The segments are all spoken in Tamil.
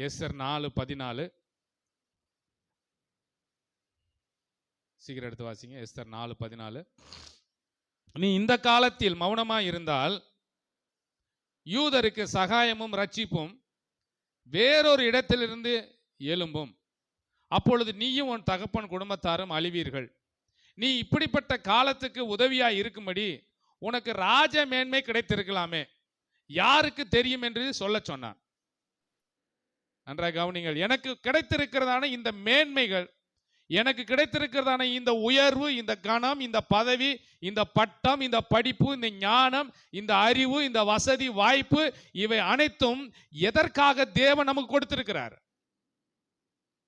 எஸ்ஆர் நாலு பதினாலு. சீக்கிரம் எடுத்து வாசிங்க எஸ்தர் நாலு பதினாலு. நீ இந்த காலத்தில் மௌனமாக இருந்தால் யூதருக்கு சகாயமும் ரட்சிப்பும் வேறொரு இடத்திலிருந்து எழும்பும். அப்பொழுது நீயும் உன் தகப்பன் குடும்பத்தாரும் அழிவீர்கள். நீ இப்படிப்பட்ட காலத்துக்கு உதவியாய் இருக்கும்படி உனக்கு ராஜ மேன்மை கிடைத்திருக்கலாமே. யாருக்கு தெரியும் என்று சொல்ல சொன்னான். நன்றாக கவனிங்கள் எனக்கு கிடைத்திருக்கிறதான இந்த மேன்மைகள் எனக்கு கிடைத்திருக்கிறதான இந்த உயர்வு இந்த கணம் இந்த பதவி இந்த பட்டம் இந்த படிப்பு இந்த ஞானம் இந்த அறிவு இந்த வசதி வாய்ப்பு இவை அனைத்தும் எதற்காக தேவன் நமக்கு கொடுத்திருக்கிறார்?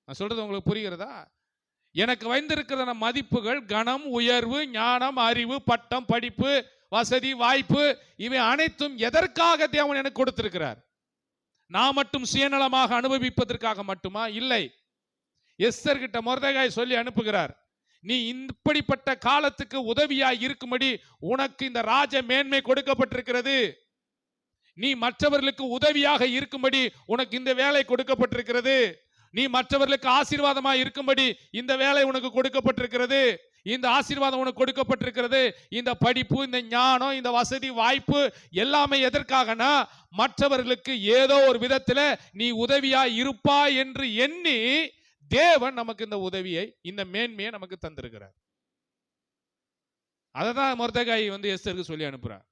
நான் சொல்றது உங்களுக்கு புரிகிறதா? எனக்கு வைந்திருக்கிறதான மதிப்புகள் கணம் உயர்வு ஞானம் அறிவு பட்டம் படிப்பு வசதி வாய்ப்பு இவை அனைத்தும் எதற்காக தேவன் எனக்கு கொடுத்திருக்கிறார்? நான் மட்டும் சுயநலமாக அனுபவிப்பதற்காக மட்டுமா? இல்லை. எஸ்தர்கிட்ட கிட்ட சொல்லி அனுப்புகிறார் நீ இப்படிப்பட்ட காலத்துக்கு உதவியாய் இருக்கும்படி உனக்கு இந்த ராஜ மேன்மை கொடுக்கப்பட்டிருக்கிறது. நீ மற்றவர்களுக்கு உதவியாக இருக்கும்படி உனக்கு இந்த வேலை கொடுக்கப்பட்டிருக்கிறது. நீ மற்றவர்களுக்கு ஆசீர்வாதமாக இருக்கும்படி இந்த வேலை உனக்கு கொடுக்கப்பட்டிருக்கிறது. இந்த ஆசீர்வாதம் உனக்கு கொடுக்கப்பட்டிருக்கிறது. இந்த படிப்பு இந்த ஞானம் இந்த வசதி வாய்ப்பு எல்லாமே எதற்காகனா மற்றவர்களுக்கு ஏதோ ஒரு விதத்துல நீ உதவியா இருப்பாய் என்று எண்ணி தேவன் நமக்கு இந்த உதவியை இந்த மேன்மையை நமக்கு தந்திருக்கிறார். அதை தான் மொர்தகாய் வந்து எஸ்தருக்கு சொல்லி அனுப்புறார்.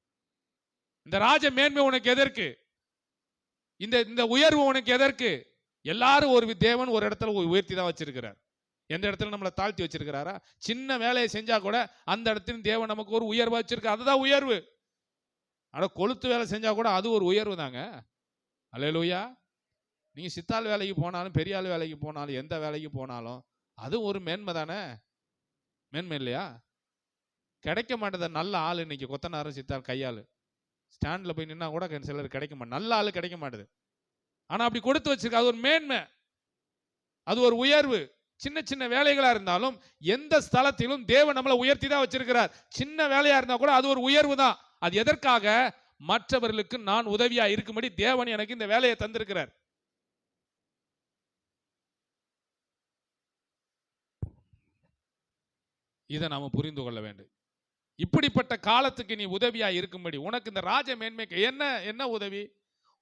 இந்த ராஜ மேன்மை உனக்கு எதற்கு? இந்த இந்த உயர்வு உனக்கு எதற்கு? எல்லாரும் ஒரு தேவன் ஒரு இடத்துல உயர்த்தி தான் வச்சிருக்கிறார். எந்த இடத்துல நம்மளை தாழ்த்தி வச்சிருக்கிறாரா? சின்ன வேலையை செஞ்சா கூட அந்த இடத்துல தேவன் நமக்கு ஒரு உயர்வு வச்சிருக்கார் அதுதான் உயர்வு. ஆனால் கொளுத்து வேலை செஞ்சா கூட அது ஒரு உயர்வு தாங்க. அலையலூயா நீங்க சித்தாள் வேலைக்கு போனாலும் பெரியாள் வேலைக்கு போனாலும் எந்த வேலைக்கு போனாலும் அது ஒரு மேன்மை தானே? மேன்மை இல்லையா? கிடைக்க மாட்டேத நல்ல ஆள் இன்னைக்கு கொத்தனாரும் சித்தாள் கையாள். ஸ்டாண்டில் போய் நின்னா கூட சிலர் கிடைக்க மாட்டேன் நல்ல ஆள் கிடைக்க மாட்டுது. ஆனால் அப்படி கொடுத்து வச்சிருக்க அது ஒரு மேன்மை. அது ஒரு உயர்வு. சின்ன சின்ன வேலைகளாக இருந்தாலும் எந்த ஸ்தலத்திலும் தேவன் நம்மளை உயர்த்தி தான் வச்சிருக்கிறார். சின்ன வேலையாக இருந்தால் கூட அது ஒரு உயர்வு தான் அது எதற்காக? மற்றவர்களுக்கு நான் உதவியா இருக்கும்படி தேவன் எனக்கு இந்த வேலையை தந்திருக்கிறார். இதை நாம புரிந்து கொள்ள வேண்டும். இப்படிப்பட்ட காலத்துக்கு நீ உதவியா இருக்கும்படி உனக்கு இந்த ராஜ மேன்மைக்கு என்ன என்ன உதவி?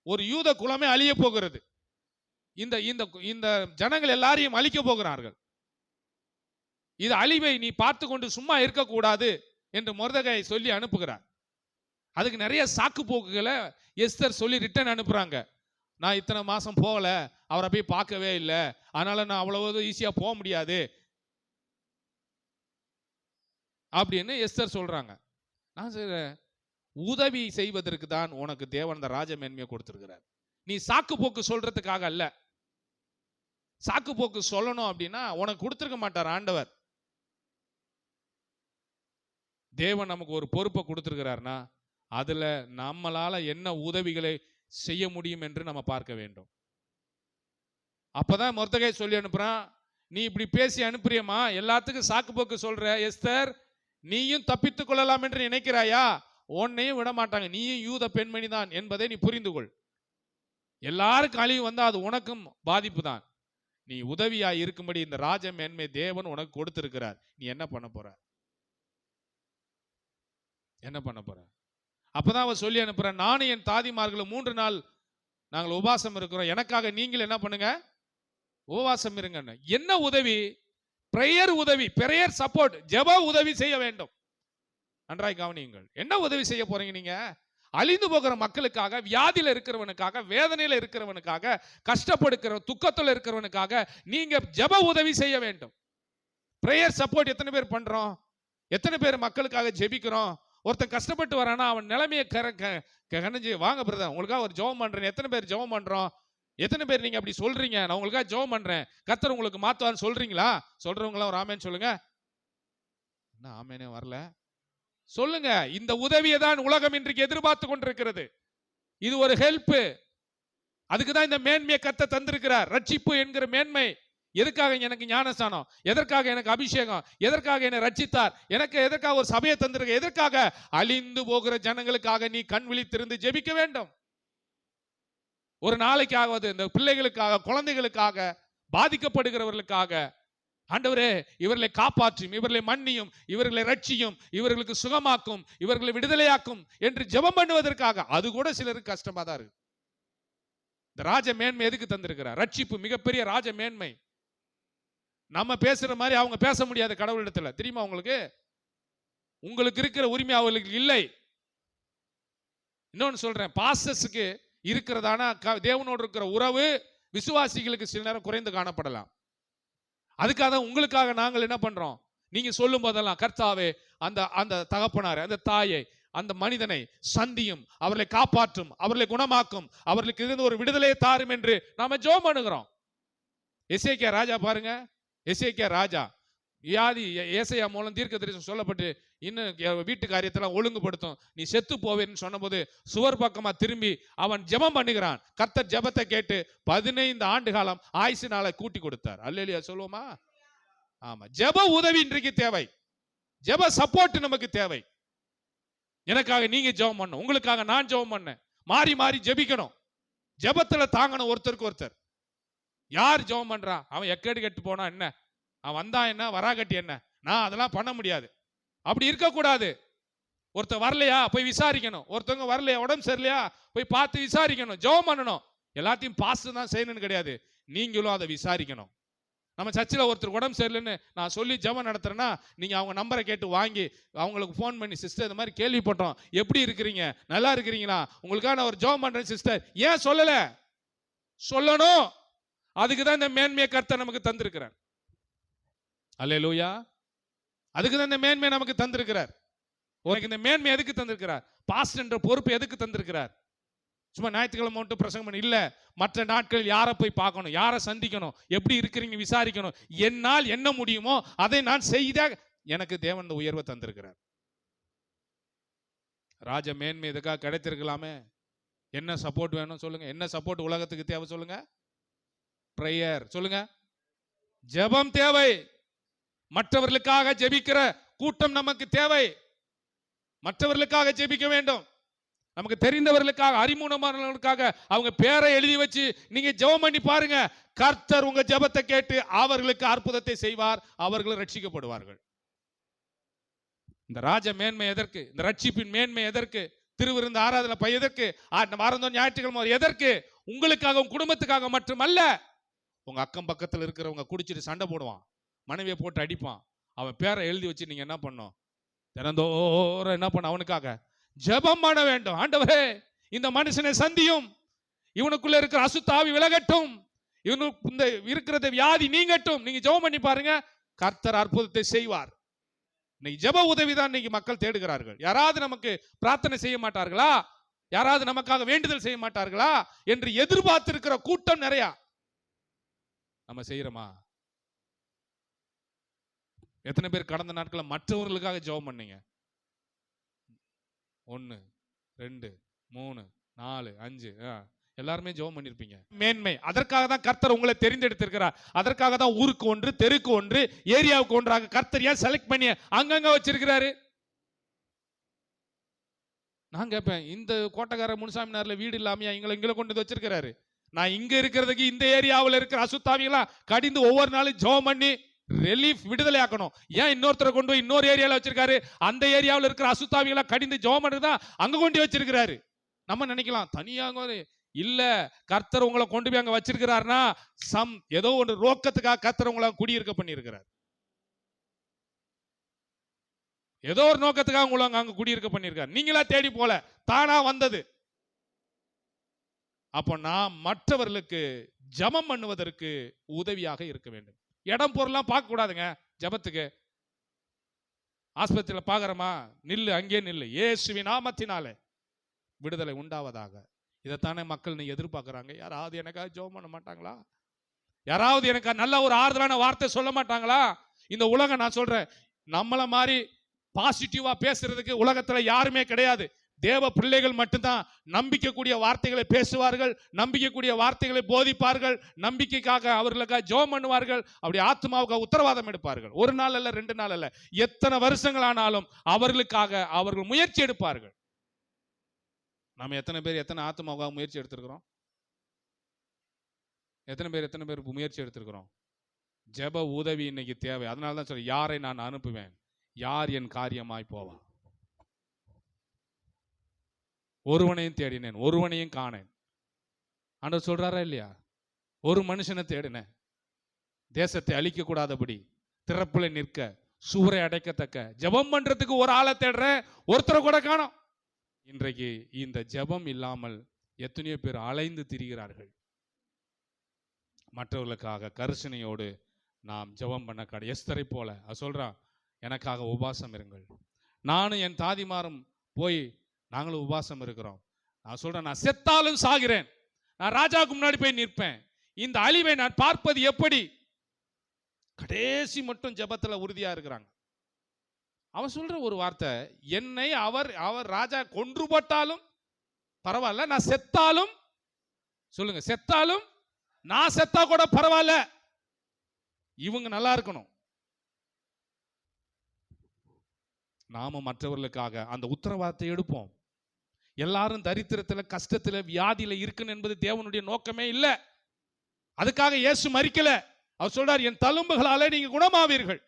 ஒரு யூத குலமே அழிய போகிறது. இந்த இந்த இந்த ஜனங்கள் எல்லாரையும் அழிக்க போகிறார்கள். இது அழிவை நீ பார்த்து கொண்டு சும்மா இருக்கக்கூடாது என்று முருதகையை சொல்லி அனுப்புகிறார். அதுக்கு நிறைய சாக்கு போக்குகளை எஸ்தர் சொல்லி ரிட்டர்ன் அனுப்புறாங்க. நான் இத்தனை மாசம் போகலை அவரை போய் பார்க்கவே இல்லை. அதனால் நான் அவ்வளவு ஈஸியாக போக முடியாது. அப்படின்னு எஸ்தர் சொல்றாங்க. நான் சொல்கிறேன் உதவி செய்வதற்கு தான் உனக்கு தேவன் அந்த ராஜ மேன்மையை கொடுத்துருக்கிறார். நீ சாக்கு போக்கு சொல்றதுக்காக அல்ல. சாக்கு போக்கு சொல்லணும் அப்படின்னா உனக்கு கொடுத்துருக்க மாட்டார் ஆண்டவர். தேவன் நமக்கு ஒரு பொறுப்பை கொடுத்துருக்கிறார்னா அதுல நம்மளால என்ன உதவிகளை செய்ய முடியும் என்று நம்ம பார்க்க வேண்டும். அப்பதான் மொத்தகை சொல்லி அனுப்புறான் நீ இப்படி பேசி அனுப்புறியம்மா எல்லாத்துக்கும் சாக்கு போக்கு சொல்ற எஸ்தர் நீயும் தப்பித்துக் கொள்ளலாம் என்று நினைக்கிறாயா? உன்னையும் விட மாட்டாங்க நீயும் யூத பெண்மணி தான் என்பதை நீ புரிந்து கொள் எல்லாருக்கும் அழிவு வந்தால் அது உனக்கும் பாதிப்பு தான் நீ உதவியா இருக்கும்படி இந்த ராஜ மேன்மை தேவன் உனக்கு கொடுத்திருக்கிறார். நீ என்ன பண்ண போற? என்ன பண்ண போற? அப்பதான் அவ சொல்லி அனுப்புற நானும் என் தாதிமார்களும் மூன்று நாள் நாங்கள் உபவாசம் இருக்கிறோம். எனக்காக நீங்கள் என்ன பண்ணுங்க? உபவாசம் இருங்க என்ன உதவி? பிரேயர் உதவி பிரேயர் சப்போர்ட் ஜெப உதவி செய்ய வேண்டும். நன்றாய் கவனியுங்கள். என்ன உதவி செய்ய போறீங்க நீங்க? அழிந்து போகிற மக்களுக்காக வியாதியில் இருக்கிறவனுக்காக வேதனையில் இருக்கிறவனுக்காக கஷ்டப்படுக்கிற துக்கத்தில் இருக்கிறவனுக்காக நீங்கள் ஜெப உதவி செய்ய வேண்டும். ப்ரேயர் சப்போர்ட் எத்தனை பேர் பண்ணுறோம் எத்தனை பேர் மக்களுக்காக ஜெபிக்கிறோம்? ஒருத்தன் கஷ்டப்பட்டு வரானா அவன் நிலைமையை கர க- கணிஞ்சு வாங்க பிரதர் உங்களுக்காக ஒரு ஜெபம் பண்ணுறேன் எத்தனை பேர் ஜெபம் பண்ணுறோம் எத்தனை பேர் நீங்கள் அப்படி சொல்கிறீங்க நான் உங்களுக்காக ஜெபம் பண்ணுறேன் கத்தர் உங்களுக்கு மாற்றுவான்னு சொல்கிறீங்களா சொல்கிறவங்களாம் ஒரு ஆமேன்னு சொல்லுங்கள் என்ன ஆமேனே வரல. சொல்லுங்க இந்த உதவியை தான் உலகம் இன்றைக்கு எதிர்பார்த்து கொண்டிருக்கிறது. இது ஒரு ஹெல்ப் அதுக்கு தான் இந்த மேன்மையை கத்த தந்திருக்கிறார். ரட்சிப்பு என்கிற மேன்மை. எதுக்காக எனக்கு ஞானஸ்தானம்? எதற்காக எனக்கு அபிஷேகம்? எதற்காக என்னை ரட்சித்தார்? எனக்கு எதற்காக ஒரு சபையை தந்திருக்க எதற்காக? அழிந்து போகிற ஜனங்களுக்காக நீ கண் விழித்திருந்து ஜெபிக்க வேண்டும். ஒரு நாளைக்காவது இந்த பிள்ளைகளுக்காக குழந்தைகளுக்காக பாதிக்கப்படுகிறவர்களுக்காக ஆண்டவரே இவர்களை காப்பாற்றும் இவர்களை மன்னியும் இவர்களை ரட்சியும் இவர்களுக்கு சுகமாக்கும் இவர்களை விடுதலையாக்கும் என்று ஜெபம் பண்ணுவதற்காக. அது கூட சிலருக்கு கஷ்டமா தான் இருக்கு. இந்த ராஜ மேன்மை எதுக்கு தந்திருக்கிறார்? ரட்சிப்பு மிகப்பெரிய ராஜ மேன்மை. நம்ம பேசுற மாதிரி அவங்க பேச முடியாது கடவுளிடத்துல. தெரியுமா உங்களுக்கு? உங்களுக்கு இருக்கிற உரிமை அவர்களுக்கு இல்லை. இன்னொன்னு சொல்றேன் பாசஸுக்கு இருக்கிறதான க- தேவனோடு இருக்கிற உறவு விசுவாசிகளுக்கு சில நேரம் குறைந்து காணப்படலாம். அதுக்காக தான் உங்களுக்காக நாங்கள் என்ன பண்றோம்? நீங்க சொல்லும் போதெல்லாம் கர்த்தாவே அந்த அந்த தகப்பனார் அந்த தாயை அந்த மனிதனை சந்தியும் அவர்களை காப்பாற்றும் அவர்களை குணமாக்கும் அவர்களுக்கு இருந்து ஒரு விடுதலையை தாரும் என்று நாம ஜோம் பண்ணுகிறோம். எஸ்ஏகே ராஜா பாருங்க. எஸ்ஏகே ராஜா. வியாதி ஏசையா மூலம் தீர்க்க தரிசனம் சொல்லப்பட்டு இன்னும் வீட்டு காரியத்தெல்லாம் ஒழுங்குபடுத்தும். நீ செத்து போவேன்னு சொன்னபோது சுவர் பக்கமா திரும்பி அவன் ஜெபம் பண்ணுகிறான். கர்த்தர் ஜெபத்தை கேட்டு பதினைந்து ஆண்டு காலம் ஆயுசு நாளை கூட்டி கொடுத்தார். அல்லா சொல்லுவோமா? ஆமா. ஜெப உதவி இன்றைக்கு தேவை. ஜெப சப்போர்ட் நமக்கு தேவை. எனக்காக நீங்க ஜெபம் பண்ணும் உங்களுக்காக நான் ஜெபம் பண்ணேன். மாறி மாறி ஜெபிக்கணும். ஜெபத்துல தாங்கணும் ஒருத்தருக்கு ஒருத்தர். யார் ஜெபம் பண்றான் அவன் எக்கேடு கெட்டு போனா என்ன? அவன் வந்தா என்ன? வராகட்டி என்ன? நான் அதெல்லாம் பண்ண முடியாது. அப்படி இருக்கக்கூடாது. ஒருத்தர் வரலையா? போய் விசாரிக்கணும். ஒருத்தவங்க வரலையா? உடம்பு சரியில்லையா? போய் பார்த்து விசாரிக்கணும். ஜெபம் பண்ணணும். எல்லாத்தையும் பாஸ்ட் தான் செய்யணும்னு கிடையாது. நீங்களும் அதை விசாரிக்கணும். நம்ம சர்ச்சில் ஒருத்தர் உடம்பு சரியில்லைன்னு நான் சொல்லி ஜெபம் நடத்துறேன்னா நீங்கள் அவங்க நம்பரை கேட்டு வாங்கி அவங்களுக்கு ஃபோன் பண்ணி சிஸ்டர் இந்த மாதிரி கேள்விப்பட்டோம். எப்படி இருக்கிறீங்க? நல்லா இருக்கிறீங்களா? உங்களுக்காக நான் ஒரு ஜெபம் பண்ணுறேன் சிஸ்டர் ஏன் சொல்லலை? சொல்லணும். அதுக்கு தான் இந்த மேன்மையை கருத்தை நமக்கு தந்திருக்கிறார் அல்லேலூயா அதுக்கு தான் இந்த மேன்மையை நமக்கு தந்திருக்கிறார். உனக்கு இந்த மேன்மை எதுக்கு தந்திருக்கிறார்? பாஸ்ட் என்ற பொறுப்பு எதுக்கு தந்திருக்கிறார்? சும்மா ஞாயிற்றுக்கிழமை மட்டும் பிரசங்கம் பண்ணி இல்ல மற்ற நாட்கள் யாரை போய் பார்க்கணும்? யாரை சந்திக்கணும்? எப்படி இருக்கிறீங்க? விசாரிக்கணும். என்னால் என்ன முடியுமோ அதை நான் செய்த எனக்கு தேவன் இந்த உயர்வை தந்திருக்கிறார். ராஜ மேன்மை இதுக்காக கிடைத்திருக்கலாமே? என்ன சப்போர்ட் வேணும் சொல்லுங்க. என்ன சப்போர்ட் உலகத்துக்கு தேவை சொல்லுங்க? ப்ரேயர் சொல்லுங்க. ஜெபம் தேவை. மற்றவர்களுக்காக ஜெபிக்கிற கூட்டம் நமக்கு தேவை. மற்றவர்களுக்காக ஜெபிக்க வேண்டும். நமக்கு தெரிந்தவர்களுக்காக அறிமுகமானவர்களுக்காக அவங்க பேரை எழுதி வச்சு நீங்க ஜெபம் பண்ணி பாருங்க. கர்த்தர் உங்க ஜெபத்தை கேட்டு அவர்களுக்கு அற்புதத்தை செய்வார் அவர்கள் ரட்சிக்கப்படுவார்கள். இந்த ராஜ மேன்மை எதற்கு? இந்த ரட்சிப்பின் மேன்மை எதற்கு? திருவிருந்த ஆராதனை பை எதற்கு? மறந்தோம் ஞாயிற்றுக்கிழமை எதற்கு? உங்களுக்காக உங்க குடும்பத்துக்காக மட்டுமல்ல உங்க அக்கம் பக்கத்துல இருக்கிறவங்க குடிச்சிட்டு சண்டை போடுவான். மனைவியை போட்டு அடிப்பான். அவன் பேரை எழுதி வச்சு நீங்க என்ன பண்ணும்? தினந்தோறும் என்ன பண்ண அவனுக்காக ஜெபம் பண்ண வேண்டும். ஆண்டவரே இந்த மனுஷனை சந்தியும். இவனுக்குள்ள இருக்கிற அசுத்தாவி விலகட்டும். இவனுக்கு இந்த இருக்கிறத வியாதி நீங்கட்டும். நீங்க ஜெபம் பண்ணி பாருங்க கர்த்தர் அற்புதத்தை செய்வார். இன்னைக்கு ஜெப உதவி தான் இன்னைக்கு மக்கள் தேடுகிறார்கள். யாராவது நமக்கு பிரார்த்தனை செய்ய மாட்டார்களா? யாராவது நமக்காக வேண்டுதல் செய்ய மாட்டார்களா? என்று எதிர்பார்த்திருக்கிற கூட்டம் நிறையா. நம்ம செய்யறோமா? எத்தனை பேர் கடந்த நாட்களில் மற்றவர்களுக்காக ஜெபம் பண்ணீங்க? ஒன்னு ரெண்டு மூணு நாலு அஞ்சு ஆ, எல்லாருமே ஜெபம் பண்ணியிருப்பீங்க மேன்மை. அதற்காக தான் கர்த்தர் உங்களை தெரிந்தெடுத்திருக்கிறார். அதற்காக தான் ஊருக்கு ஒன்று தெருக்கு ஒன்று ஏரியாவுக்கு ஒன்றாக கர்த்தர் ஏன் செலக்ட் பண்ணி அங்கங்க வச்சிருக்கிறாரு? நான் கேட்பேன் இந்த கோட்டக்கார முனுசாமினார்ல வீடு இல்லாமையா எங்களை இங்களை கொண்டு வந்து வச்சிருக்கிறாரு? நான் இங்க இருக்கிறதுக்கு இந்த ஏரியாவில் இருக்கிற அசுத்தாவியெல்லாம் கடிந்து ஒவ்வொரு நாளும் ஜெபம் பண்ணி ரிலீஃப் விடுதலை ஆக்கணும் ஏன் இன்னொருத்தரை கொண்டு போய் இன்னொரு ஏரியாவில் வச்சிருக்காரு? அந்த ஏரியாவில் இருக்கிற அசுத்தாவிகளை கடிந்து ஜோம் தான் அங்க கொண்டு வச்சிருக்கிறாரு. நம்ம நினைக்கலாம் தனியாக இல்ல கர்த்தர் உங்களை கொண்டு போய் அங்க வச்சிருக்கிறாருன்னா சம் ஏதோ ஒரு ரோக்கத்துக்காக கர்த்தர் உங்களை குடியிருக்க பண்ணியிருக்கிறார். ஏதோ ஒரு நோக்கத்துக்காக உங்களை அங்க அங்க குடியிருக்க பண்ணியிருக்காரு. நீங்களா தேடி போல தானா வந்தது. அப்போ நான் மற்றவர்களுக்கு ஜமம் பண்ணுவதற்கு உதவியாக இருக்க வேண்டும். இடம் பொருள்லாம் பார்க்கக்கூடாதுங்க கூடாதுங்க ஜெபத்துக்கு. ஆஸ்பத்திரியில் பார்க்குறோமா? நில்லு அங்கே நில்லு. ஏசுவி நாமத்தினாலே விடுதலை உண்டாவதாக. இதைத்தானே மக்கள் நீ எதிர்பார்க்குறாங்க. யாராவது எனக்காக ஜோம் பண்ண மாட்டாங்களா? யாராவது எனக்கு நல்ல ஒரு ஆறுதலான வார்த்தை சொல்ல மாட்டாங்களா? இந்த உலகம் நான் சொல்றேன் நம்மள மாதிரி பாசிட்டிவாக பேசுறதுக்கு உலகத்துல யாருமே கிடையாது. தேவ பிள்ளைகள் மட்டும்தான் நம்பிக்கைக்கூடிய வார்த்தைகளை பேசுவார்கள் நம்பிக்கைக்கூடிய வார்த்தைகளை போதிப்பார்கள் நம்பிக்கைக்காக அவர்களுக்காக ஜெபம் பண்ணுவார்கள் அப்படி ஆத்மாவுக்கு உத்தரவாதம் எடுப்பார்கள். ஒரு நாள் அல்ல ரெண்டு நாள் அல்ல. எத்தனை வருஷங்கள் ஆனாலும் அவர்களுக்காக அவர்கள் முயற்சி எடுப்பார்கள். நாம் எத்தனை பேர் எத்தனை ஆத்மாவுக்காக முயற்சி எடுத்திருக்கிறோம்? எத்தனை பேர் எத்தனை பேர் முயற்சி எடுத்திருக்கிறோம்? ஜெப உதவி இன்னைக்கு தேவை. அதனால தான் சொல்றேன் யாரை நான் அனுப்புவேன்? யார் என் காரியமாய் போவா ஒருவனையும் தேடினேன் ஒருவனையும் காணேன். ஆண்டவர் சொல்றாரா இல்லையா? ஒரு மனுஷனை தேடினேன். தேசத்தை அழிக்க கூடாதபடி திறப்புல நிற்க சுவரை அடைக்கத்தக்க ஜெபம் பண்றதுக்கு ஒரு ஆளை தேடுறேன் ஒருத்தரை கூட காணோம். இன்றைக்கு இந்த ஜெபம் இல்லாமல் எத்தனையோ பேர் அலைந்து திரிகிறார்கள். மற்றவர்களுக்காக கரிசனையோடு நாம் ஜெபம் பண்ண கடை. எஸ்தரை போல அது சொல்றான் எனக்காக உபாசம் இருங்கள். நானும் என் தாதிமாரும் போய் நாங்களும் உபாசம் இருக்கிறோம். நான் சொல்றேன் நான் செத்தாலும் சாகிறேன். நான் ராஜாவுக்கு முன்னாடி போய் நிற்பேன். இந்த அழிவை நான் பார்ப்பது எப்படி? கடைசி மட்டும் ஜபத்தில் உறுதியாக இருக்கிறாங்க. அவன் சொல்ற ஒரு வார்த்தை என்னை அவர் அவர் ராஜா கொன்று போட்டாலும் பரவாயில்ல நான் செத்தாலும் சொல்லுங்க செத்தாலும் நான் செத்தா கூட பரவாயில்ல. இவங்க நல்லா இருக்கணும். நாம மற்றவர்களுக்காக அந்த உத்தரவாதத்தை எடுப்போம். எல்லாரும் தரித்திரத்துல கஷ்டத்துல வியாதியில் இருக்குன்னு என்பது தேவனுடைய நோக்கமே இல்லை. அதுக்காக இயேசு மறிக்கல அவர் சொல்றார் என் தழும்புகளாலே நீங்க குணமாவீர்கள்.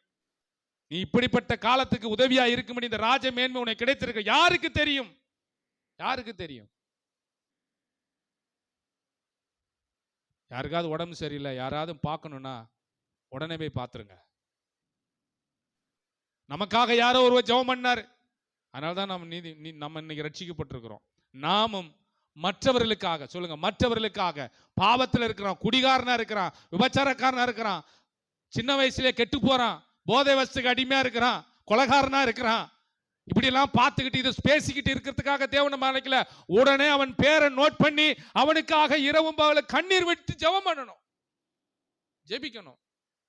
நீ இப்படிப்பட்ட காலத்துக்கு உதவியா இருக்கும்படி இந்த ராஜ மேன்மை உனக்கு கிடைத்திருக்க. யாருக்கு தெரியும்? யாருக்கு தெரியும்? யாருக்காவது உடம்பு சரியில்லை. யாராவது பார்க்கணும்னா உடனே போய் பார்த்துருங்க. நமக்காக யாரோ ஒருவர் ஜெபம் பண்ணார். அதனால தான் நம்ம நீதி நீ- நம்ம இன்னைக்கு ரட்சிக்கப்பட்டிருக்கிறோம். நாமும் மற்றவர்களுக்காக சொல்லுங்க மற்றவர்களுக்காக பாவத்தில் இருக்கிறான் குடிகாரனா இருக்கிறான் விபச்சாரக்காரனா இருக்கிறான் சின்ன வயசுலேயே கெட்டு போறான் போதை வசத்துக்கு அடிமையா இருக்கிறான் கொலகாரனா இருக்கிறான் இப்படி எல்லாம் பார்த்துக்கிட்டு இது பேசிக்கிட்டு இருக்கிறதுக்காக தேவனை மறைக்கல உடனே அவன் பேரை நோட் பண்ணி அவனுக்காக இரவும் பகல கண்ணீர் விட்டு ஜெபம் பண்ணணும். ஜெபிக்கணும்.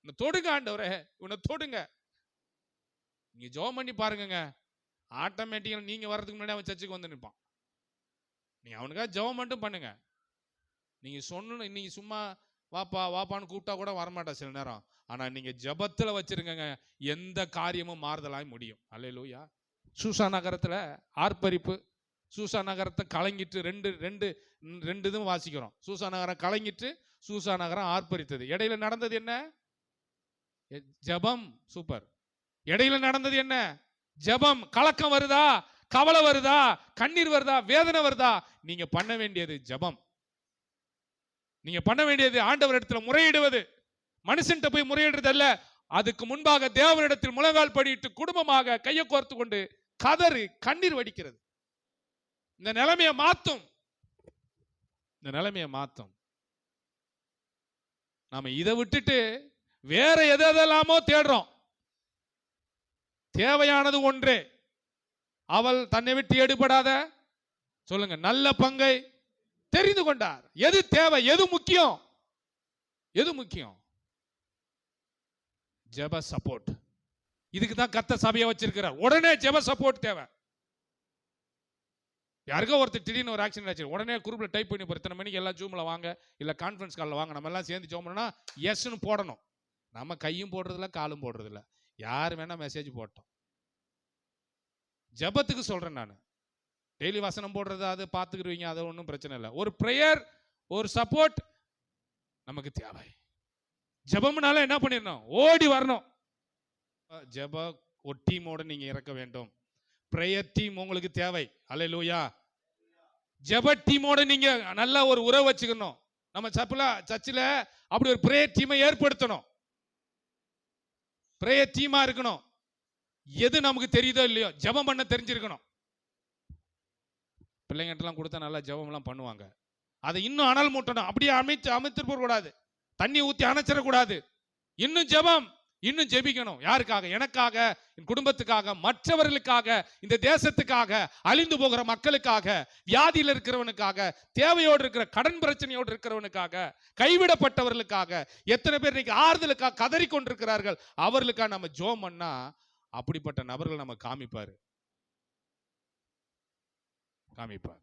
இவனை தொடுங்க ஆண்டவரே இவனை தொடுங்க. நீங்க ஜெபம் பண்ணி பாருங்க ஆட்டோமேட்டிக்காக நீங்கள் வர்றதுக்கு முன்னாடி அவன் சர்ச்சுக்கு வந்து நிற்பான். நீங்கள் அவனுக்காக ஜெபம் மட்டும் பண்ணுங்க. நீங்கள் சொன்ன இன்னைக்கு சும்மா வாப்பா வாப்பான்னு கூப்பிட்டா கூட வரமாட்டா சில நேரம். ஆனால் நீங்கள் ஜபத்தில் வச்சுருங்க எந்த காரியமும் மாறுதலாய் முடியும். அல்லேலூயா சூசா நகரத்தில் ஆர்ப்பரிப்பு சூசா நகரத்தை கலங்கிட்டு ரெண்டு ரெண்டு ரெண்டு இதுவும் வாசிக்கிறோம். சூசா நகரம் கலங்கிட்டு சூசா நகரம் ஆர்ப்பரித்தது. இடையில நடந்தது என்ன? ஜபம் ஜெபம். சூப்பர். இடையில நடந்தது என்ன? ஜெபம் கலக்கம் வருதா? கவலை வருதா? கண்ணீர் வருதா? வேதனை வருதா? நீங்க பண்ண வேண்டியது ஜெபம். நீங்க பண்ண வேண்டியது ஆண்டவர் இடத்துல முறையிடுவது. மனுஷன்ட்ட போய் முறையிடுறது அல்ல. அதுக்கு முன்பாக தேவனிடத்தில் முழங்கால் படிட்டு குடும்பமாக கையை கோர்த்து கொண்டு கதறு கண்ணீர் வடிக்கிறது. இந்த நிலைமையை மாத்தும். இந்த நிலைமையை மாத்தும். நாம இதை விட்டுட்டு வேற எது எதெல்லாமோ தேடுறோம். தேவையானது ஒன்றே. அவள் தன்னை விட்டு எடுபடாத. சொல்லுங்க நல்ல பங்கை தெரிந்து கொண்டார். எது தேவை எது முக்கியம்? எது முக்கியம்? ஜெப சப்போர்ட். இதுக்கு தான் கத்த சபையை வச்சிருக்கிறார். உடனே ஜெப சப்போர்ட் தேவை. யாருக்கோ ஒருத்தர் திடீர்னு ஒரு ஆக்சிடென்ட் ஆச்சு. உடனே குரூப்ல டைப் பண்ணி போற இத்தனை மணிக்கு எல்லாம் ஜூம்ல வாங்க. இல்ல கான்ஃபரன்ஸ் காலில் வாங்க. நம்ம எல்லாம் சேர்ந்து ஜோம்னா பண்ணா எஸ்ன்னு போடணும். நம்ம கையும் போடுறதில்ல காலும் போடுறதில்ல. யார் வேணா மெசேஜ் போட்டோம். ஜெபத்துக்கு சொல்றேன் நான். டெய்லி வசனம் போடுறது அது பார்த்துக்கிடுவீங்க அது ஒன்றும் பிரச்சனை இல்லை. ஒரு ப்ரேயர் ஒரு சப்போர்ட் நமக்கு தேவை. ஜெபம்னால என்ன பண்ணிடணும்? ஓடி வரணும். ஜப ஒரு டீமோட நீங்க இறக்க வேண்டும். ப்ரேயர் டீம் உங்களுக்கு தேவை. அல்லேலூயா ஜெப டீமோட நீங்க நல்லா ஒரு உறவு வச்சுக்கணும். நம்ம சப்பில சர்ச்சில் அப்படி ஒரு ப்ரேயர் டீமை ஏற்படுத்தணும். ப்ரேயர் டீமாக இருக்கணும். எது நமக்கு தெரியுதோ இல்லையோ ஜெபம் பண்ண தெரிஞ்சிருக்கணும். பிள்ளைங்கட்டெல்லாம் கொடுத்தா நல்லா ஜபம்லாம் பண்ணுவாங்க. அதை இன்னும் அனல் மூட்டணும். அப்படியே அமைச்சு அமைத்து கூடாது. தண்ணி ஊத்தி அணைச்சிடக்கூடாது. இன்னும் ஜெபம். இன்னும் ஜெபிக்கணும். யாருக்காக? எனக்காக என் குடும்பத்துக்காக மற்றவர்களுக்காக இந்த தேசத்துக்காக அழிந்து போகிற மக்களுக்காக வியாதியில் இருக்கிறவனுக்காக தேவையோடு இருக்கிற கடன் பிரச்சனையோடு இருக்கிறவனுக்காக கைவிடப்பட்டவர்களுக்காக எத்தனை பேர் இன்னைக்கு ஆறுதலுக்காக கதறி கொண்டிருக்கிறார்கள் அவர்களுக்காக நம்ம ஜோம் பண்ணா அப்படிப்பட்ட நபர்கள் நம்ம காமிப்பாரு. காமிப்பார்.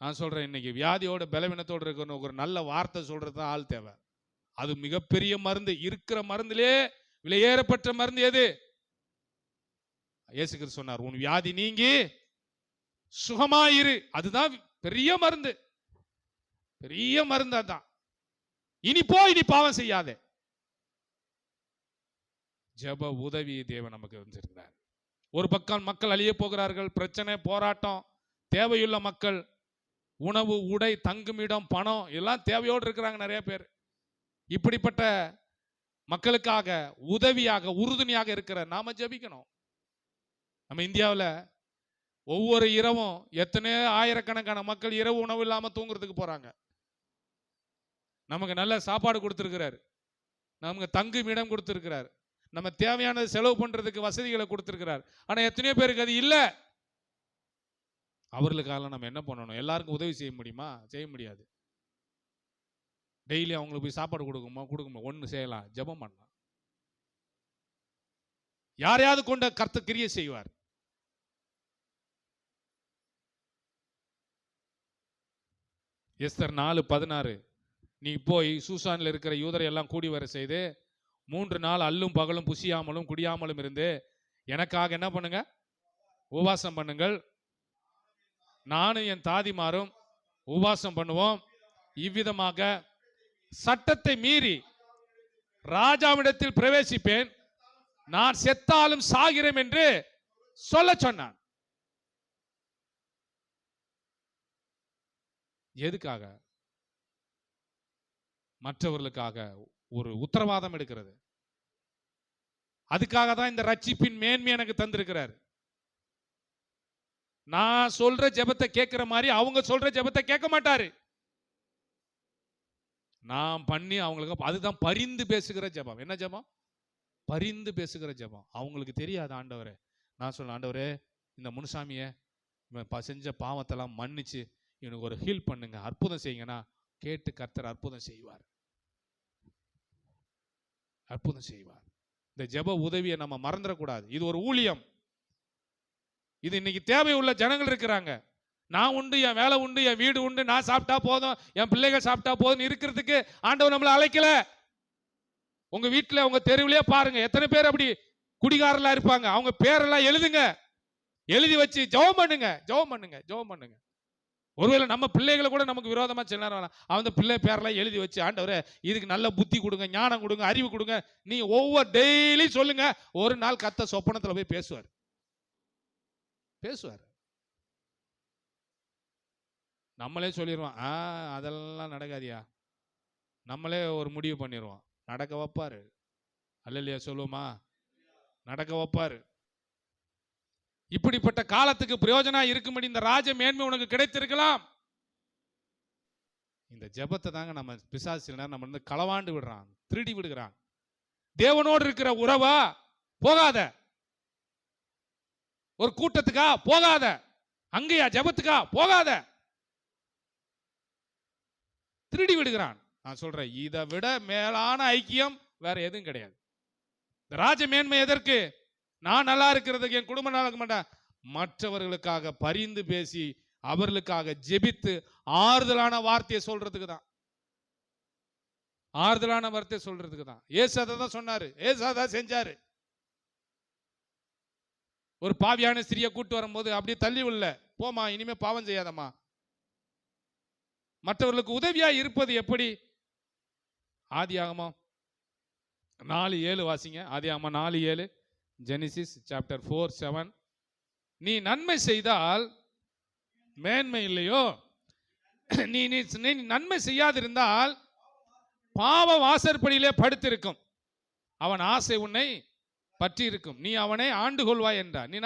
நான் சொல்றேன் இன்னைக்கு வியாதியோட பலவீனத்தோடு இருக்கணும் ஒரு நல்ல வார்த்தை சொல்றது தான் ஆள் தேவை. அது மிகப்பெரிய மருந்து. இருக்கிற மருந்திலே விலையேறப்பட்ட மருந்து எது? இயேசு சொன்னார் உன் வியாதி நீங்கி சுகமாயிரு. அதுதான் பெரிய மருந்து. பெரிய மருந்து அதான். இனி போ இனி பாவம் செய்யாதே. ஜெப உதவி தேவன் நமக்கு வந்திருக்கிறார் ஒரு பக்கம் மக்கள் அழிய போகிறார்கள் பிரச்சனை போராட்டம் தேவையுள்ள மக்கள் உணவு உடை தங்குமிடம் பணம் எல்லாம் தேவையோடு இருக்கிறாங்க நிறைய பேர். இப்படிப்பட்ட மக்களுக்காக உதவியாக உறுதுணையாக இருக்கிற நாம ஜெபிக்கணும். நம்ம இந்தியாவில் ஒவ்வொரு இரவும் எத்தனையோ ஆயிரக்கணக்கான மக்கள் இரவு உணவு இல்லாமல் தூங்குறதுக்கு போறாங்க. நமக்கு நல்ல சாப்பாடு கொடுத்துருக்கிறார். நமக்கு தங்கும் இடம் கொடுத்துருக்கிறார். நம்ம தேவையானது செலவு பண்றதுக்கு வசதிகளை கொடுத்துருக்கிறார். ஆனால் எத்தனையோ பேருக்கு அது இல்லை. அவர்களுக்காக நம்ம என்ன பண்ணணும்? எல்லாருக்கும் உதவி செய்ய முடியுமா? செய்ய முடியாது. டெய்லி அவங்களுக்கு போய் சாப்பாடு கொடுக்குமா கொடுக்குமா ஒன்று செய்யலாம் ஜெபம் பண்ணலாம். யாரையாவது கொண்ட கர்த்த கிரிய செய்வார். எஸ்தர் நாலு பதினாறு நீ போய் சூசானில் இருக்கிற யூதரை எல்லாம் கூடி வர செய்து மூன்று நாள் அல்லும் பகலும் புசியாமலும் குடியாமலும் இருந்து எனக்காக என்ன பண்ணுங்க? உபவாசம் பண்ணுங்கள். நானும் என் தாதிமாரும் உபவாசம் பண்ணுவோம். இவ்விதமாக சட்டத்தை மீறி ராஜாவிடத்தில் பிரவேசிப்பேன். நான் செத்தாலும் சாகிறேன் என்று சொல்ல சொன்னான். எதுக்காக? மற்றவர்களுக்காக ஒரு உத்தரவாதம் எடுக்கிறது. அதுக்காக தான் இந்த ரட்சிப்பின் மேன்மை எனக்கு தந்திருக்கிறார். நான் சொல்ற ஜெபத்தை கேட்கிற மாதிரி அவங்க சொல்ற ஜெபத்தை கேட்க மாட்டாரு. நான் பண்ணி அவங்களுக்கு அதுதான் பரிந்து பேசுகிற ஜெபம். என்ன ஜெபம்? பரிந்து பேசுகிற ஜெபம். அவங்களுக்கு தெரியாது ஆண்டவரே. நான் சொல்ல ஆண்டவரே இந்த முனுசாமியை இவன் செஞ்ச பாவத்தெல்லாம் மன்னிச்சு இவனுக்கு ஒரு ஹீல் பண்ணுங்க. அற்புதம் செய்யுங்கன்னா கேட்டு கர்த்தர் அற்புதம் செய்வார். அற்புதம் செய்வார். இந்த ஜப உதவியை நம்ம மறந்துடக்கூடாது. இது ஒரு ஊழியம். இது இன்னைக்கு தேவை உள்ள ஜனங்கள் இருக்கிறாங்க. நான் உண்டு என் வேலை உண்டு என் வீடு உண்டு நான் சாப்பிட்டா போதும் என் பிள்ளைகள் சாப்பிட்டா போதும் இருக்கிறதுக்கு ஆண்டவர் நம்மளை அழைக்கல. உங்க வீட்டில் உங்க தெருவிலே பாருங்க எத்தனை பேர் அப்படி குடிகாரெல்லாம் இருப்பாங்க? அவங்க பேரெல்லாம் எழுதுங்க. எழுதி வச்சு ஜெபம் பண்ணுங்க ஜெபம் பண்ணுங்க ஜெபம் பண்ணுங்க. ஒருவேளை நம்ம பிள்ளைகளை கூட நமக்கு விரோதமா சில நேரம் அந்த பிள்ளை பேரெல்லாம் எழுதி வச்சு ஆண்டவரே இதுக்கு நல்ல புத்தி கொடுங்க ஞானம் கொடுங்க அறிவு கொடுங்க. நீ ஒவ்வொரு டெய்லி சொல்லுங்க. ஒரு நாள் கத்த சொப்பனத்தில் போய் பேசுவார். பேசுவார். நம்மளே சொல்லிடுவோம் ஆ அதெல்லாம் நடக்காதியா? நம்மளே ஒரு முடிவு பண்ணிடுவோம் நடக்க வைப்பாரு. அல்லையா சொல்லுவோமா? நடக்க வைப்பாரு. இப்படிப்பட்ட காலத்துக்கு பிரயோஜனா இருக்கும்படி இந்த ராஜ மேன்மை உனக்கு கிடைத்திருக்கலாம். இந்த ஜெபத்தை தாங்க நம்ம பிசாசு நம்ம வந்து களவாண்டு விடுறான் திருடி விடுகிறான். தேவனோடு இருக்கிற உறவா? போகாத. ஒரு கூட்டத்துக்கா? போகாத. அங்கேயா? ஜெபத்துக்கா? போகாத. திருடி விடுகிறான். நான் சொல்றேன் இதை விட மேலான ஐக்கியம் வேற எதுவும் கிடையாது. இந்த ராஜ மேன்மை எதற்கு? நான் நல்லா இருக்கிறதுக்கு என் குடும்பம் நல்லா இருக்க மாட்டேன். மற்றவர்களுக்காக பரிந்து பேசி அவர்களுக்காக ஜெபித்து ஆறுதலான வார்த்தையை சொல்றதுக்கு தான். ஆறுதலான வார்த்தையை சொல்றதுக்கு தான். ஏசு அதை தான் சொன்னாரு. ஏசு அதான் செஞ்சாரு. ஒரு பாவியான ஸ்திரியை கூட்டு வரும்போது அப்படியே தள்ளி உள்ள போமா இனிமே பாவம் செய்யாதம்மா. மற்றவர்களுக்கு உதவியாக இருப்பது எப்படி? ஆதியாகமா நாலு ஏழு வாசிங்க. ஆதியாகமம் நாலு ஏழு ஜெனிசிஸ் சாப்டர் ஃபோர் செவன் நீ நன்மை செய்தால் மேன்மை இல்லையோ? நீ நீ நீ நன்மை செய்யாதிருந்தால் பாவ வாசற்படியிலே படுத்திருக்கும். அவன் ஆசை உன்னை பற்றி இருக்கும் நீ அவனை ஆண்டு கொள்வாய் என்றார் நீ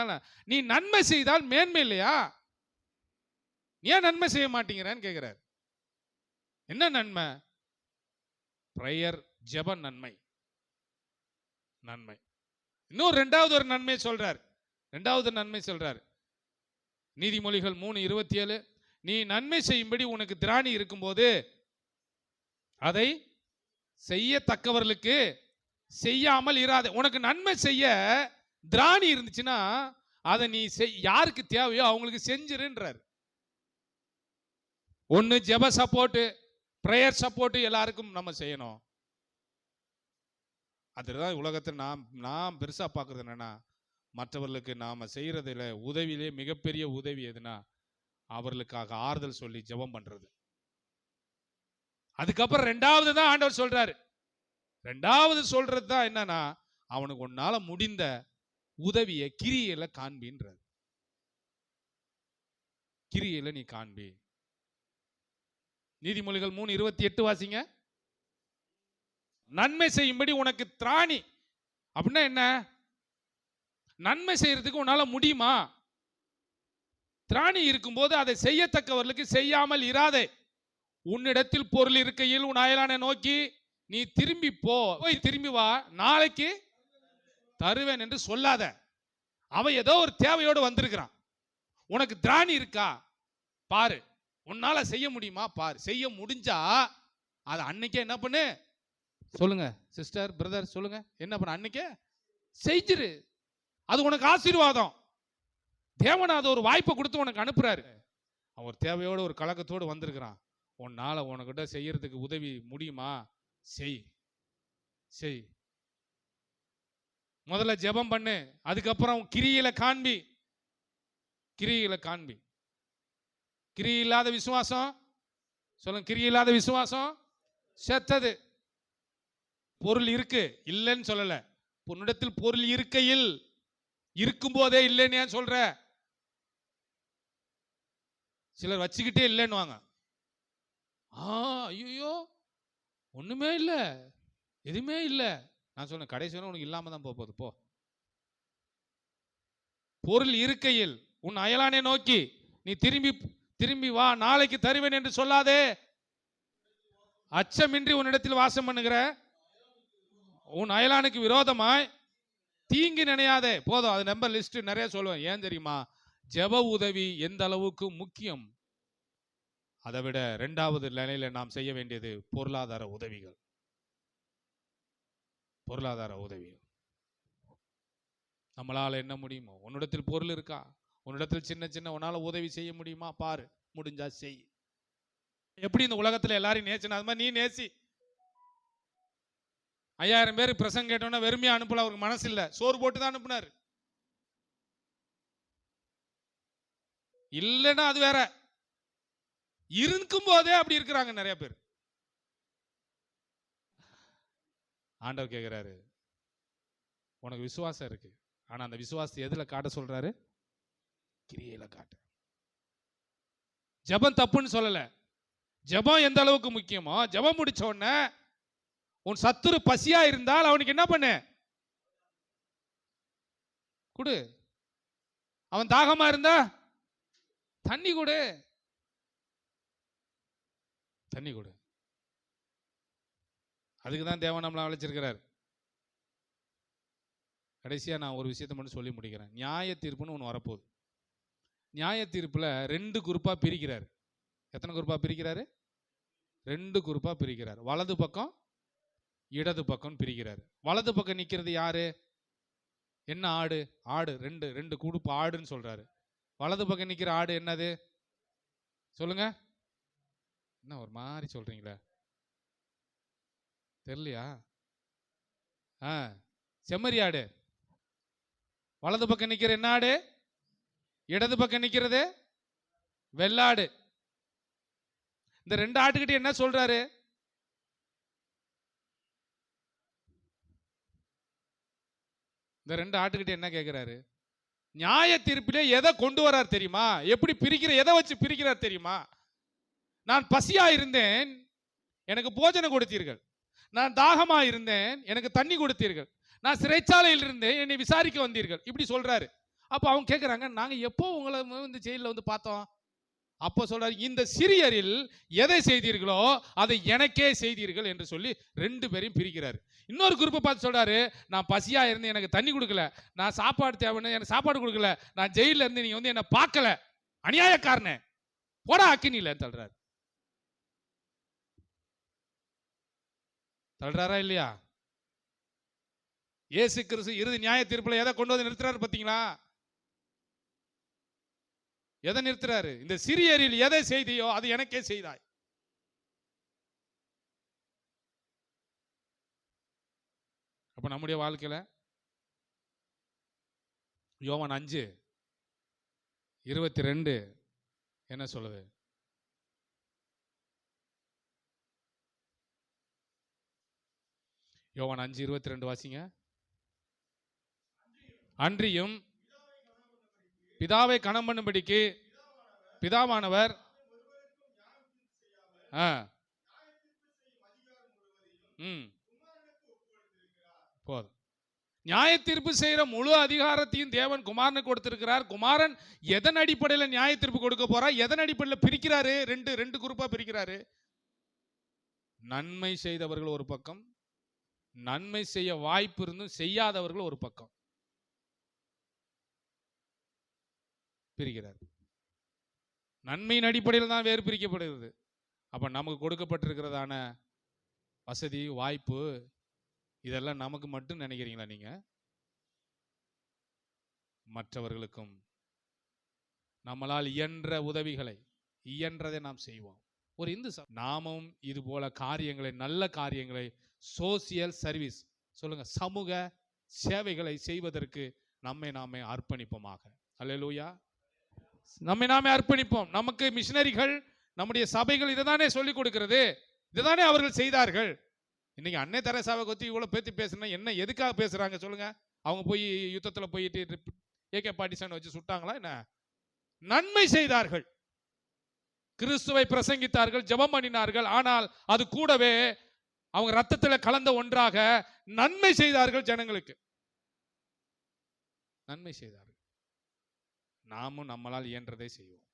நீ நன்மை செய்தால் மேன்மை இல்லையா? நீ ஏன் நன்மை செய்ய மாட்டேங்கிறான்னு கேட்கிறார் என்ன நன்மை? பிரேயர் ஜெப நன்மை. நன்மை. இன்னும் ரெண்டாவது ஒரு நன்மை சொல்றார். ரெண்டாவது நன்மை சொல்றார். நீதிமொழிகள் மூணு இருபத்தி ஏழு நீ நன்மை செய்யும்படி உனக்கு திராணி இருக்கும்போது அதை செய்யத்தக்கவர்களுக்கு செய்யாமல் இராது. உனக்கு நன்மை செய்ய திராணி இருந்துச்சுன்னா அதை நீ செய் யாருக்கு தேவையோ அவங்களுக்கு செஞ்சிருன்றார். ஒன்று ஜெப சப்போர்ட்டு ப்ரேயர் சப்போர்ட்டு எல்லாருக்கும் நம்ம செய்யணும். அதுதான் உலகத்தில் நாம் நாம் பெருசாக பார்க்குறது என்னன்னா மற்றவர்களுக்கு நாம் செய்கிறதுல உதவியிலே மிகப்பெரிய உதவி எதுனா அவர்களுக்காக ஆறுதல் சொல்லி ஜெபம் பண்ணுறது அதுக்கப்புறம் ரெண்டாவது தான் ஆண்டவர் சொல்றாரு. ரெண்டாவது சொல்றது தான் என்னன்னா அவனுக்கு உன்னால முடிந்த உதவியை கிரியில காண்பின்றது. கிரியில நீ காண்பி நீதிமொழிகள் மூணு இருபத்தி எட்டு வாசிங்க. நன்மை செய்யும்படி உனக்கு திராணி. அப்படின்னா என்ன? நன்மை செய்யறதுக்கு உன்னால முடியுமா? திராணி இருக்கும்போது அதை செய்யத்தக்கவர்களுக்கு செய்யாமல் இராதே. உன்னிடத்தில் பொருள் இருக்கையில் உன் அயலானை நோக்கி நீ திரும்பி போ. போய் திரும்பி வா. நாளைக்கு தருவேன் என்று சொல்லாத. அவன் ஏதோ ஒரு தேவையோடு வந்திருக்கிறான். உனக்கு திராணி இருக்கா? பாரு. உன்னால செய்ய முடியுமா? பார். செய்ய முடிஞ்சா அதை அன்னைக்கே என்ன பண்ணு? சொல்லுங்க. சிஸ்டர் பிரதர் சொல்லுங்க. என்ன பண்ண? அன்னைக்கே செஞ்சிரு. அது உனக்கு ஆசீர்வாதம். தேவன் அது ஒரு வாய்ப்பை கொடுத்து உனக்கு அனுப்புறாரு. அவன் ஒரு தேவையோடு ஒரு கலக்கத்தோடு வந்திருக்கிறான். உன்னால உனக்கிட்ட செய்யறதுக்கு உதவி முடியுமா? செய். செய். முதல்ல ஜெபம் பண்ணு. அதுக்கப்புறம் கிரியில காண்பி. கிரியில காண்பி. கிரி இல்லாத விசுவாசம்? சொல்லுங்க கிரி இல்லாத விசுவாசம்? செத்தது. பொருள் இருக்கு இல்லைன்னு சொல்லல. உன்னிடத்தில் பொருள் இருக்கையில் இருக்கும்போதே இல்லைன்னு ஏன் சொல்ற? சிலர் வச்சுக்கிட்டே இல்லைன்னுவாங்க. ஆ ஐயோ ஒண்ணுமே இல்லை. எதுவுமே இல்லை. நான் சொன்னேன் கடைசி வரை உனக்கு இல்லாம தான் போக போகுது போ. பொருள் இருக்கையில் உன் அயலானை நோக்கி நீ திரும்பி திரும்பி வா நாளைக்கு தருவேன் என்று சொல்லாதே. அச்சமின்றி உன்னிடத்தில் வாசம் பண்ணுகிற உன் அயலானுக்கு விரோதமாய் தீங்கு நினையாதே. போதும் அது நம்பர் லிஸ்ட் நிறைய சொல்லுவேன். ஏன் தெரியுமா? ஜெப உதவி எந்த அளவுக்கு முக்கியம்? அதை விட ரெண்டாவது நிலையில நாம் செய்ய வேண்டியது பொருளாதார உதவிகள். பொருளாதார உதவிகள். நம்மளால் என்ன முடியுமோ? உன்னிடத்தில் பொருள் இருக்கா? உன்னிடத்தில் சின்ன சின்ன உன்னால் உதவி செய்ய முடியுமா? பாரு முடிஞ்சா செய். எப்படி இந்த உலகத்தில் எல்லாரையும் நேசினா? அது மாதிரி நீ நேசி. ஐயாயிரம் பேர் பிரசங்க கேட்டோன்னா வெறுமையா அனுப்பல அவருக்கு மனசு இல்லை சோறு போட்டு தான் அனுப்புனாரு. இல்லைன்னா அது வேற. இருக்கும் போதே அப்படி இருக்கிறாங்க நிறைய பேர். ஆண்டவர் கேட்கிறாரு உனக்கு விசுவாசம் இருக்கு. ஆனா அந்த விசுவாசத்தை எதுல காட்ட சொல்றாரு? கிரியையில் காட்டு ஜெபம் தப்புன்னு சொல்லலை. ஜெபம் எந்த அளவுக்கு முக்கியமோ ஜெபம் முடிச்ச உடனே உன் சத்துரு பசியா இருந்தால் அவனுக்கு என்ன பண்ணு? குடு. அவன் தாகமா இருந்தா தண்ணி கொடு. தண்ணி கொடு. அதுக்கு தான் தேவன் நம்மளை அழைச்சிருக்கிறார். கடைசியா நான் ஒரு விஷயத்தை மட்டும் சொல்லி முடிக்கிறேன். நியாய தீர்ப்புன்னு ஒன்று வரப்போகுது. நியாய தீர்ப்பில் ரெண்டு குரூப்பாக பிரிக்கிறார். எத்தனை குரூப்பாக பிரிக்கிறாரு? ரெண்டு குரூப்பாக பிரிக்கிறார். வலது பக்கம் இடது பக்கம் பிரிக்கிறார். வலது பக்கம் நிற்கிறது யாரு? என்ன ஆடு? ஆடு ரெண்டு ரெண்டு குடுப்பு ஆடுன்னு சொல்றாரு. வலது பக்கம் நிற்கிற ஆடு என்னது? சொல்லுங்க. என்ன ஒரு மாதிரி சொல்றீங்களே? தெரியலையா? ஆ செம்மறி ஆடு. வலது பக்கம் நிற்கிற என்ன ஆடு? இடது பக்கம் நிற்கிறது வெள்ளாடு. இந்த ரெண்டு ஆட்டுக்கிட்ட என்ன சொல்றாரு? இந்த ரெண்டு ஆட்டுக்கிட்ட என்ன கேட்கிறாரு நியாய தீர்ப்பிலே எதை கொண்டு வரார் தெரியுமா? எப்படி பிரிக்கிற எதை வச்சு பிரிக்கிறார் தெரியுமா? நான் பசியா இருந்தேன் எனக்கு போஜனம் கொடுத்தீர்கள். நான் தாகமா இருந்தேன் எனக்கு தண்ணி கொடுத்தீர்கள். நான் சிறைச்சாலையில் இருந்தேன் என்னை விசாரிக்க வந்தீர்கள். இப்படி சொல்றாரு. அப்போ அவங்க கேட்குறாங்க நாங்கள் எப்போ உங்களை வந்து ஜெயிலில் வந்து பார்த்தோம்? அப்போ சொல்றாரு இந்த சிறியரில் எதை செய்தீர்களோ அதை எனக்கே செய்தீர்கள் என்று சொல்லி ரெண்டு பேரையும் பிரிக்கிறாரு. இன்னொரு குரூப்பை பார்த்து சொல்றாரு நான் பசியா இருந்து எனக்கு தண்ணி கொடுக்கல நான் சாப்பாடு தேவைன்னு எனக்கு சாப்பாடு கொடுக்கல நான் ஜெயில இருந்து நீங்க வந்து என்ன பார்க்கல அநியாயக்காரனே போடா அக்கினில தள்ளுறாரு. தள்ளுறாரா இல்லையா? ஏசு கிறிஸ்து இறுதி நியாய தீர்ப்பில் எதை கொண்டு வந்து நிறுத்துறாரு பார்த்தீங்களா? எதை நிறுத்துறாரு? இந்த சிறியரில் எதை செய்தியோ அது எனக்கே செய்தாய். அப்ப நம்முடைய வாழ்க்கையில யோவன் அஞ்சு இருபத்தி ரெண்டு என்ன சொல்லுது? யோவன் அஞ்சு இருபத்தி ரெண்டு வாசிங்க. அன்றியும் பிதாவை கணம் பண்ணும்படிக்கு பிதாவானவர் ஆ. ம். போதும். நியாய தீர்ப்பு செய்கிற முழு அதிகாரத்தையும் தேவன் குமாரனுக்கு கொடுத்திருக்கிறார். குமாரன் எதன் அடிப்படையில் நியாய தீர்ப்பு கொடுக்க போறார் எதன் அடிப்படையில் பிரிக்கிறாரு? ரெண்டு ரெண்டு குரூப்பா பிரிக்கிறாரு. நன்மை செய்தவர்கள் ஒரு பக்கம் நன்மை செய்ய வாய்ப்பு இருந்தும் செய்யாதவர்கள் ஒரு பக்கம். பிரிக்கிறார். நன்மையின் அடிப்படையில் தான் வேறு பிரிக்கப்படுகிறது. அப்போ நமக்கு கொடுக்கப்பட்டிருக்கிறதான வசதி வாய்ப்பு இதெல்லாம் நமக்கு மட்டும் நினைக்கிறீங்களா நீங்க? மற்றவர்களுக்கும். நம்மளால் இயன்ற உதவிகளை இயன்றதை நாம் செய்வோம். ஒரு இந்து நாமும் இது போல காரியங்களை நல்ல காரியங்களை சோசியல் சர்வீஸ் சொல்லுங்க சமூக சேவைகளை செய்வதற்கு நம்மை நாமே அர்ப்பணிப்போமாக. அல்லேலூயா நம்மை நாமே அர்ப்பணிப்போம். நமக்கு மிஷினரிகள் நம்முடைய சபைகள் இதை தானே சொல்லிக் கொடுக்கிறது. இதுதானே அவர்கள் செய்தார்கள். இன்னைக்கு அன்னை தெரசாவை கொத்தி இவ்வளவு பேத்தி பேசுனா என்ன எதுக்காக பேசுறாங்க சொல்லுங்க. அவங்க போய் யுத்தத்துல போயிட்டு ஏகே பாட்டிசன் வச்சு சுட்டாங்களா என்ன? நன்மை செய்தார்கள். கிறிஸ்துவை பிரசங்கித்தார்கள் ஜெபம் பண்ணினார்கள். ஆனால் அது கூடவே அவங்க ரத்தத்துல கலந்த ஒன்றாக நன்மை செய்தார்கள் ஜனங்களுக்கு. நன்மை செய்தார்கள். நாமும் நம்மளால் இயன்றதை செய்வோம்.